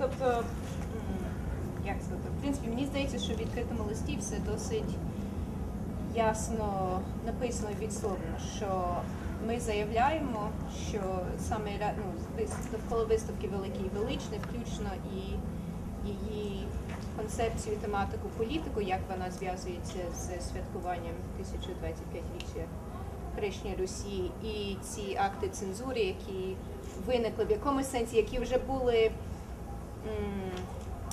тобто, як сказати, в принципі, мені здається, що в відкритому листі все досить ясно написано і відсловлено, що ми заявляємо, що саме ну, довкола виставки великий і величний, включно і її концепцію, тематику, політику, як вона зв'язується з святкуванням 1025-річчя хрещення Русі, і ці акти цензури, які виникли в якомусь сенсі, які вже були,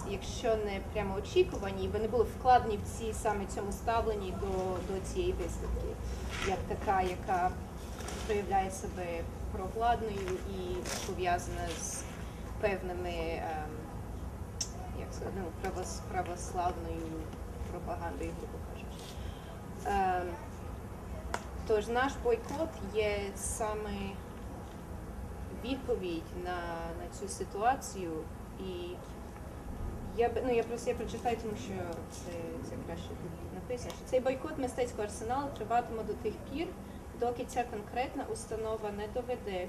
якщо не прямо очікувані, вони були вкладені в ці саме цьому ставленні до, до цієї виставки, як така, яка проявляє себе провладною і пов'язана з певними. ем, як сказати, ну, правос, православною пропагандою, грубо кажучи. Ем, тож наш бойкот є саме відповідь на, на цю ситуацію. І я ну я просто я прочитаю, тому що це, це краще написано. Що цей бойкот мистецького арсеналу триватиме до тих пір, доки ця конкретна установа не доведе,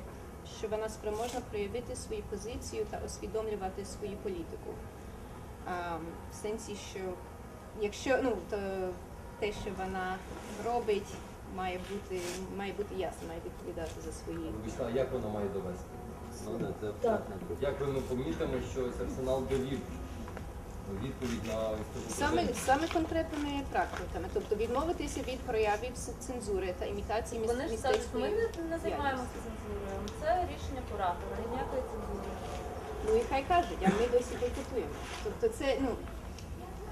що вона спроможна проявити свою позицію та усвідомлювати свою політику. А, в сенсі, що якщо ну то те, що вона робить, має бути має бути ясно, має відповідати за свої. Як вона має довести? Ну, да, це Так. абсолютно. Як ви ми помітимо, що ось арсенал довів відповідь на ось Саме саме конкретними практиками, тобто відмовитися від проявів цензури та імітації міс- Вони ж ми мистецької не, не займаємося цензурою. Це рішення куратора, ніякої цензури. Ну і хай кажуть, а ми досі бойкотуємо. Тобто це ну.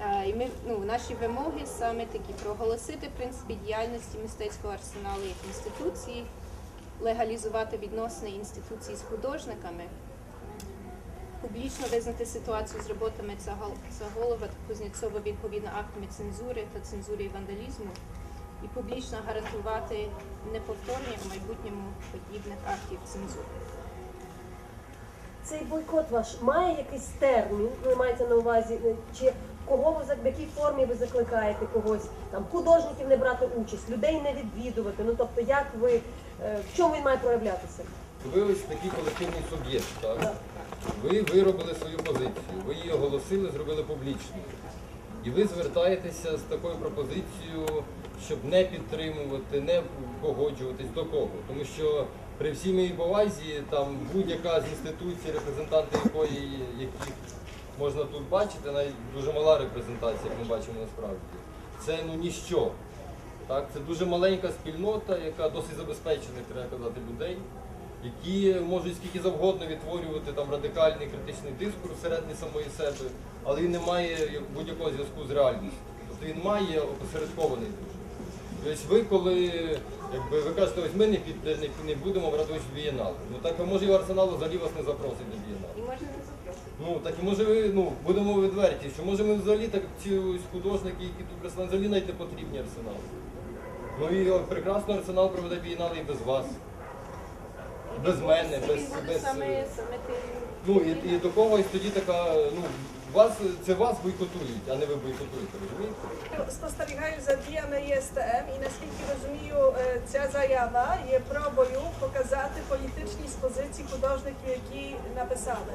а, І ми ну наші вимоги саме такі проголосити принципи діяльності мистецького арсеналу як інституції, легалізувати відносини інституції з художниками, публічно визнати ситуацію з роботами Цаголова та Кузнєцова відповідно актами цензури та цензури і вандалізму, і публічно гарантувати неповторення в майбутньому подібних актів цензури. Цей бойкот ваш має якийсь термін, ви маєте на увазі, е, чи кого ви в якій формі ви закликаєте когось, там художників не брати участь, людей не відвідувати. Ну тобто, як ви е, в чому він має проявлятися? Ви ось такий колективний суб'єкт, так? Ви виробили свою позицію, ви її оголосили, зробили публічною. І ви звертаєтеся з такою пропозицією, щоб не підтримувати, не погоджуватись до кого. Тому що при всій моїй повазі там будь-яка з інституцій, репрезентанти якої яких можна тут бачити, навіть дуже мала репрезентація, як ми бачимо насправді. Це ну ніщо. Так, це дуже маленька спільнота, яка досить забезпечених, треба казати, людей, які можуть скільки завгодно відтворювати там радикальний критичний дискурс всередині самої себе, але він не має будь-якого зв'язку з реальністю. Тобто він має опосередкований дуже. Тобто ви, коли якби, ви кажете, ось ми не, під, не, будемо в бієнале. Ну так а може і арсенал взагалі вас не запросить до бієнале. І можна не запросити. Ну так і може ви ну будемо відверті, що може ми взагалі так ці художники, які тут представлені, взагалі навіть не потрібні арсеналу. Ну і о, прекрасно арсенал проведе бієнале і без вас. Без мене, без, без саме, е, саме тим. ну і, і до когось тоді така, ну вас це вас бойкотують, а не ви бойкотуєте, розумієте? Спостерігаю за діями ЄСТМ і наскільки розумію, е, ця заява є пробою показати політичність позицій художників, які написали.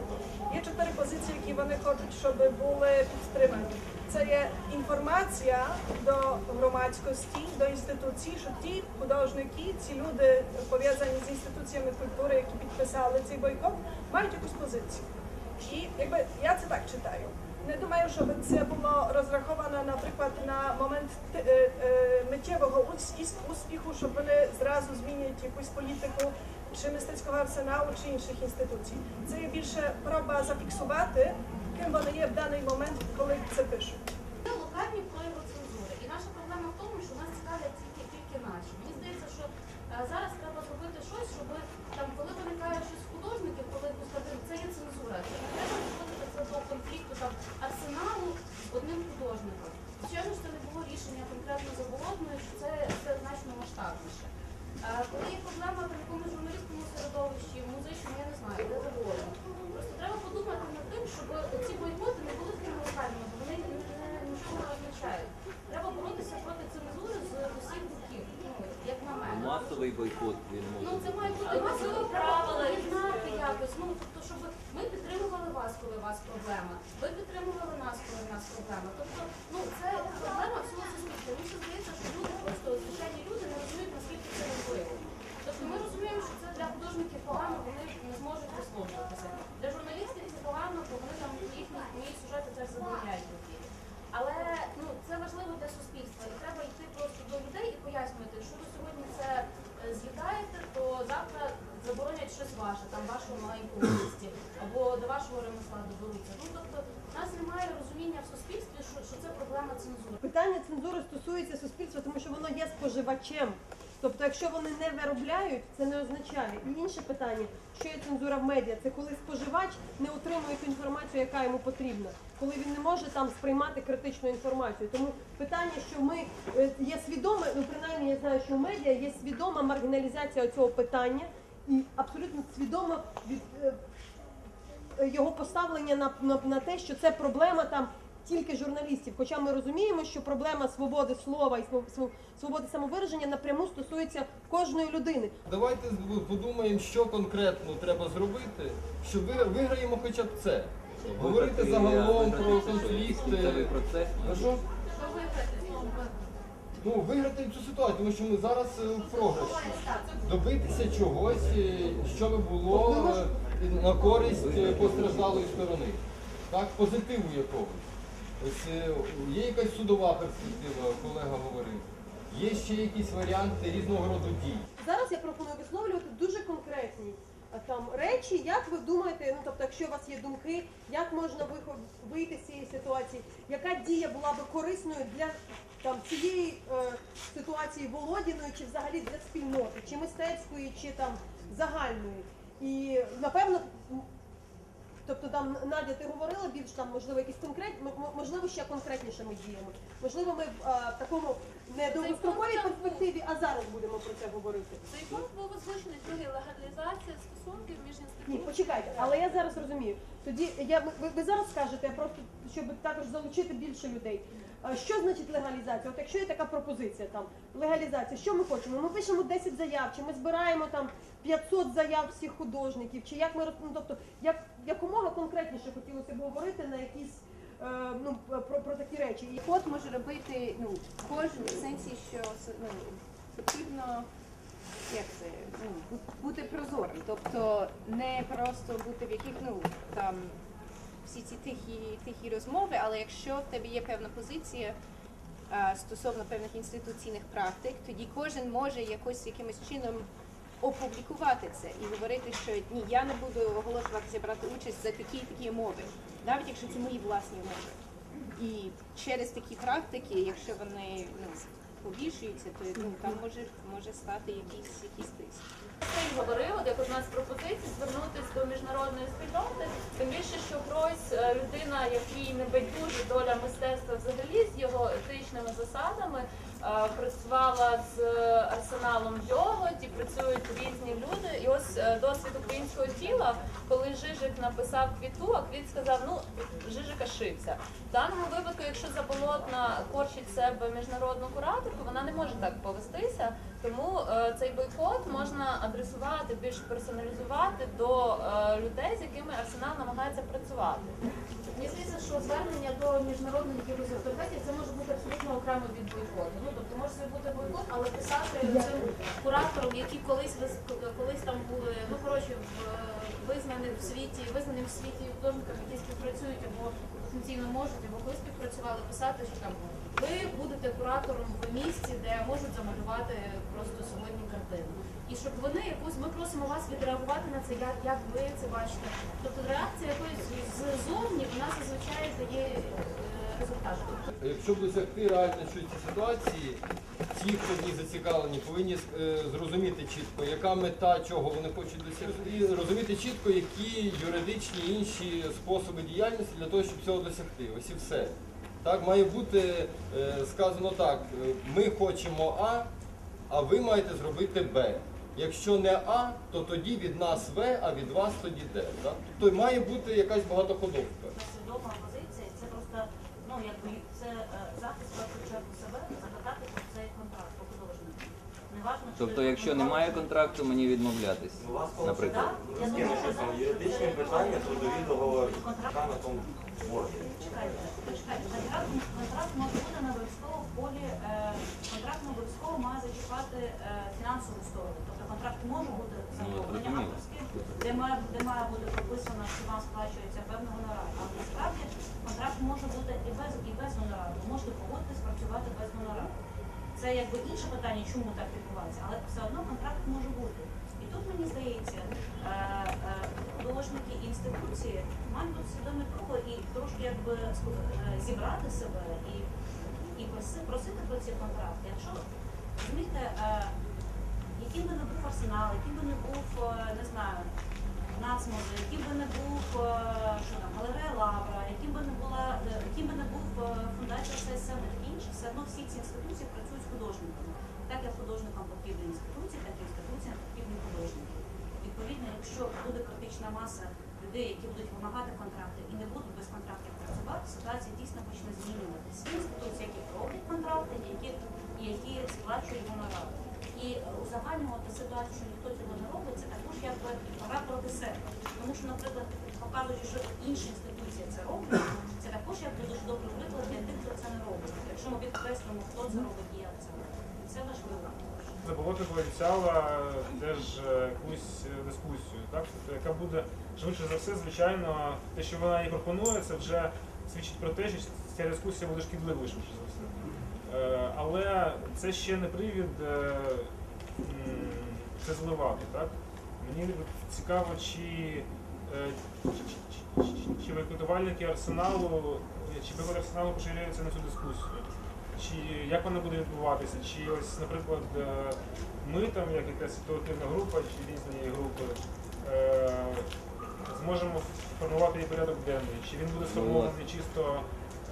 Є чотири позиції, які вони хочуть, щоб були підтримані. Це є інформація до громадськості, до інституцій, що ті художники, ці люди пов'язані з інституціями культури, які підписали цей бойкот, мають якусь позицію. І якби я це так читаю. Не думаю, щоб це було розраховано, наприклад, на момент е, е, миттєвого ус- успіху, щоб вони зразу змінять якусь політику чи мистецького арсеналу, чи інших інституцій. Це є більше проба зафіксувати, ким вони є в даний момент, коли це пишуть. Це локальні прояви цензури. І наша проблема в тому, що нас цікавлять тільки, тільки наші. Мені здається, що е, зараз треба зробити щось, щоб там, коли виникає щось з художників, коли ну, скажімо, це є цензура. Це не треба доходити це до конфлікту там арсеналу з одним художником. Звичайно, що це не було рішення конкретно заболотної, що це, це значно масштабніше. Е, Коли є проблема в якомусь журналістському середовищі, музичному, я не знаю, де завгодно. Просто треба подумати над тим, щоб ці бойкоти не були такими локальними, бо вони нічого не означають. Треба боротися проти цензури з усіх боків, ну, як на мене. Масовий бойкот він може Ну це бути. має бути масове правила, знати якось. Ну тобто, щоб ми підтримували вас, коли вас вас проблема. Ви підтримували нас, коли у нас проблема. Тобто, ну це проблема всього суспільства. Мені ще здається, що люди просто звичайні люди не розуміють, наскільки це важливо. Тобто ми розуміємо, що це для художників погано, вони не зможуть висловлюватися. Для журналістів це погано, бо вони там їхні мої сюжети теж забороняють в ефірі. Але ну це важливо для суспільства, і треба йти просто до людей і пояснювати, що ви сьогодні це е, з'їдаєте, то завтра заборонять щось ваше, там вашого маленького місті, або до вашого ремесла доберуться. Ну тобто, в нас немає розуміння в суспільстві, що, що це проблема цензури. Питання цензури стосується суспільства, тому що воно є споживачем. Тобто, якщо вони не виробляють, це не означає. І інше питання, що є цензура в медіа, це коли споживач не отримує ту інформацію, яка йому потрібна, коли він не може там сприймати критичну інформацію. Тому питання, що ми е, є свідоме, ну принаймні я знаю, що в медіа є свідома маргіналізація цього питання і абсолютно свідомо від. е, е, його поставлення на, на, на те, що це проблема там тільки журналістів. Хоча ми розуміємо, що проблема свободи слова і сво- сво- свободи самовираження напряму стосується кожної людини. Давайте подумаємо, що конкретно треба зробити, щоб ви виграємо хоча б це. Говорити загалом про конфлікти. Ну, що? Що виграти? Ну, виграти цю ситуацію, тому що ми зараз е, в програші. Добитися чогось, е, що би було е, на користь постраждалої сторони. Так, позитиву якогось. Ось е, є якась судова перспектива, колега говорив. Є ще якісь варіанти різного роду дій. Зараз я пропоную висловлювати дуже конкретні там речі, як ви думаєте, ну тобто, якщо у вас є думки, як можна вийти з цієї ситуації, яка дія була би корисною для там цієї е, ситуації Володіної, чи взагалі для спільноти, чи мистецької, чи там загальної. І напевно. Тобто там Надя, ти говорила більш там, можливо, якісь конкретні, можливо, ще конкретнішими діями. Можливо, ми в а, такому не довгостроковій перспективі, а зараз будемо про це говорити. Цей пункт був озвучений другий легалізація стосунків між Ні, почекайте, але я зараз розумію. Тоді я ви, ви зараз скажете, я просто щоб також залучити більше людей. Що значить легалізація? От якщо є така пропозиція, там легалізація, що ми хочемо? Ми пишемо 10 заяв, чи ми збираємо там 500 заяв всіх художників, чи як ми ну, тобто як якомога конкретніше хотілося б говорити на якісь е, ну про, про такі речі. І Код може робити ну, кожен в сенсі, що ну, потрібно як це, ну, бути прозорим. Тобто не просто бути в яких ну, там всі ці тихі, тихі розмови, але якщо в тебе є певна позиція а, стосовно певних інституційних практик, тоді кожен може якось якимось чином опублікувати це і говорити, що ні, я не буду оголошуватися брати участь за такі такі умови, навіть якщо це мої власні умови. І через такі практики, якщо вони ну, побільшуються, то ну, там може, може стати якийсь, якийсь тиск. Ти говорив, от як одна з пропозицій, звернутися до міжнародної спільноти, тим більше, що Гройс е, людина, якій не байдуже доля мистецтва взагалі з його етичними засадами, працювала з арсеналом арсеналом Йоготі, працюють різні люди. І ось е, досвід українського тіла, коли Жижик написав квіту, а квіт сказав, ну Жижика шився. В даному випадку, якщо заболотна корчить себе міжнародну кураторку, вона не може так повестися. Тому е, цей бойкот можна адресувати більш персоналізувати до е, людей, з якими арсенал намагається працювати. Мені здається, що звернення до міжнародних якихось авторитетів це може бути абсолютно окремо від бойкоту. Ну тобто може собі бути бойкот, але писати цим кураторам, які колись колись там були, ну коротше, в- визнаних в світі, визнаним в світі художниками, які співпрацюють або потенційно можуть, або колись співпрацювали, писати, що там ви будете куратором в місті, де можуть замалювати просто сьогодні картину. І щоб вони якусь, ми просимо вас відреагувати на це, як, як ви це бачите. Тобто реакція якоїсь ззовні вона зазвичай дає е, результат. Якщо досягти реально цієї ситуації, ті, хто в зацікавлені, повинні е, зрозуміти чітко, яка мета, чого вони хочуть досягти, і розуміти чітко, які юридичні інші способи діяльності для того, щоб цього досягти. Ось і все. Так, має бути е, сказано так: ми хочемо А, а ви маєте зробити Б. Якщо не А, то тоді від нас В, а від вас тоді Д. Так? Тобто має бути якась багатоходовка. свідома позиція, це просто ну якби це е, захист в першу чергу себе, запитати про цей контракт по художнику. Не неважно, чи Тобто, якщо немає контракту, мені відмовлятись, У вас наприклад. Так, я З ким думаю, що там зараз- юридичні питання, трудові договори. Контракт. Яка на тому борді? Чекайте. Контракт, контракт може бути не обов'язково в полі. Е, контракт не обов'язково має зачіпати е, фінансову сторону. Тобто контракт може бути замовлення розумію. авторське, де має, де має бути прописано, що вам сплачується певна гонорар. Але насправді контракт може бути і без і без гонорару. Ви можете погодитись працювати без гонорару. Це якби інше питання, чому так відбувається, але все одно контракт може бути. І тут мені здається, е, е, художники і інституції мають бути свідомі того і трошки якби е, зібрати себе і, і просити про ці контракти. Якщо розумієте, яким би не був арсенал, яким би не був, е, не знаю, нацмози, яким би не був е, що там, галерея Лавра, яким би не була, е, яким би не був фундація ССМ і інше, все одно всі ці інституції працюють з художниками. Так як художникам потрібні інституції, так і інституціям потрібні художники. Відповідно, якщо буде критична маса людей, які будуть вимагати контракти і не будуть без контрактів працювати, ситуація дійсно почне змінюватися. Інституції, які роблять контракти, які, які сплачують гонорар. І узагальнювати ситуацію, що ніхто цього не робить, це також якби гра проти себе. Тому що, наприклад, показуючи, що інші інституції це роблять, це також якби дуже добрий приклад для тих, хто це не робить. Якщо ми підкреслимо, хто це робить і як це робить. Це важливо. Заболота пообіцяла теж е, якусь дискусію, так? Тобто, яка буде швидше за все, звичайно, те, що вона і пропонує, це вже свідчить про те, що ця дискусія буде шкідливою швидше за все. Е, Але це ще не привід це зливати, так? Мені цікаво, чи, е, чи, бойкотувальники арсеналу, чи бойкот арсеналу поширюється на цю дискусію. Чи як вона буде відбуватися? Чи ось, наприклад, е, ми там, як якась ситуативна група, чи різні групи, зможемо формувати її порядок денний? Чи він буде сформований чисто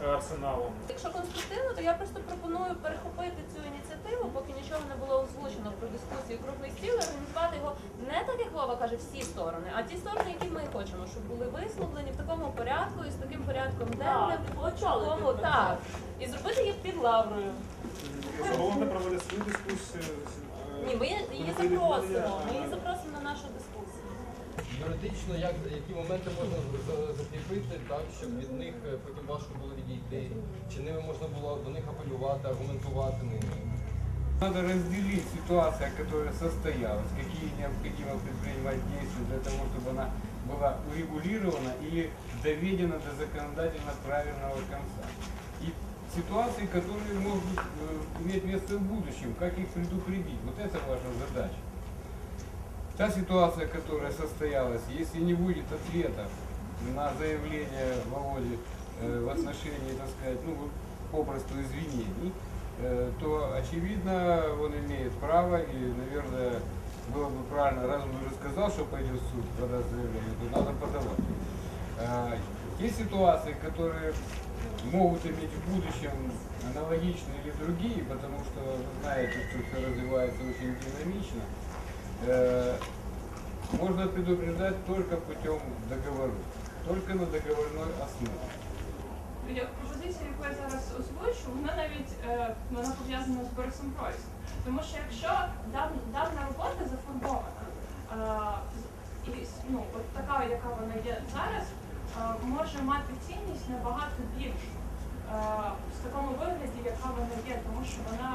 арсеналом? Якщо конструктивно, то я просто пропоную перехопити цю ініціативу, поки нічого не було озвучено про дискусію круглий стіл, організувати його не так, як Вова каже, всі сторони, а ті сторони, які ми хочемо, щоб були висловлені в такому порядку і з таким порядком денним, такому, так. І зробити їх під лаврою. Головне проведе свою дискусію. е, Ні, ми її запросимо. Ми її е, запросимо на нашу дискусію Юридично, як, які моменти можна за- закріпити, так, щоб від них е, потім важко було відійти? Чи ними можна було до них апелювати, аргументувати ними? Надо разделить ситуацию, которая состоялась, какие необходимо предпринимать действия для того, чтобы она была урегулирована или доведена до законодательно правильного конца. И ситуации, которые могут э, иметь место в будущем, как их предупредить. Вот это ваша задача. Та ситуация, которая состоялась, если не будет ответа на заявление Володи э, в отношении, так сказать, ну, попросту извинений, э, то, очевидно, он имеет право и, наверное, было бы правильно, раз он уже сказал, что пойдет в суд, подаст заявление, то надо подавать. Э, Есть ситуации, которые могут иметь в будущем аналогичные или другие, потому что вы знаете, что все развивается очень динамично. Э, Можно предупреждать только путем договоров, только на договорной основе. Пропозиція, яку я зараз озвучу, вона навіть вона пов'язана з Борисом Пройсом. Тому що якщо дан- дана робота зафарбована, е, і ну, от така, яка вона є зараз, е, може мати цінність набагато більшу е, в такому вигляді, яка вона є, тому що вона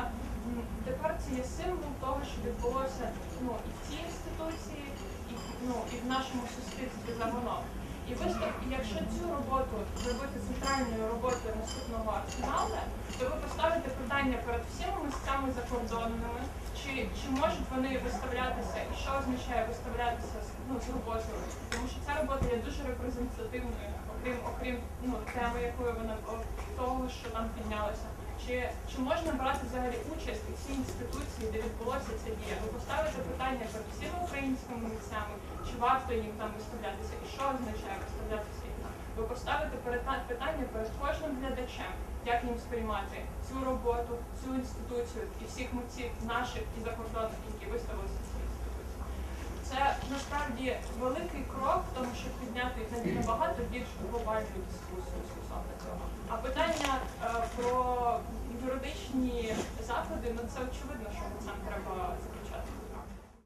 тепер це є символ того, що відбулося ну, і в цій інституції, і, ну, і в нашому суспільстві загалом. І виступ, якщо цю роботу зробити центральною роботою наступного арсеналу, то ви поставите питання перед всіма місцями закордонними, чи, чи можуть вони виставлятися, і що означає виставлятися ну, з роботою. Тому що ця робота є дуже репрезентативною, окрім окрім ну, теми, якою вона того, що там піднялося. Чи, чи можна брати взагалі участь у цій інституції, де відбулося це дія? Ви поставите питання перед всіма українськими митцями, чи варто їм там виставлятися, і що означає виставлятися їм там? Ви поставите питання перед кожним глядачем, як їм сприймати цю роботу, цю інституцію і всіх митців наших і закордонних, які виставилися в цій інституції. Це насправді великий крок тому, щоб підняти на набагато більш глобальну дискусію стосовно цього. А питання е, про юридичні заклади, ну це очевидно, що нам треба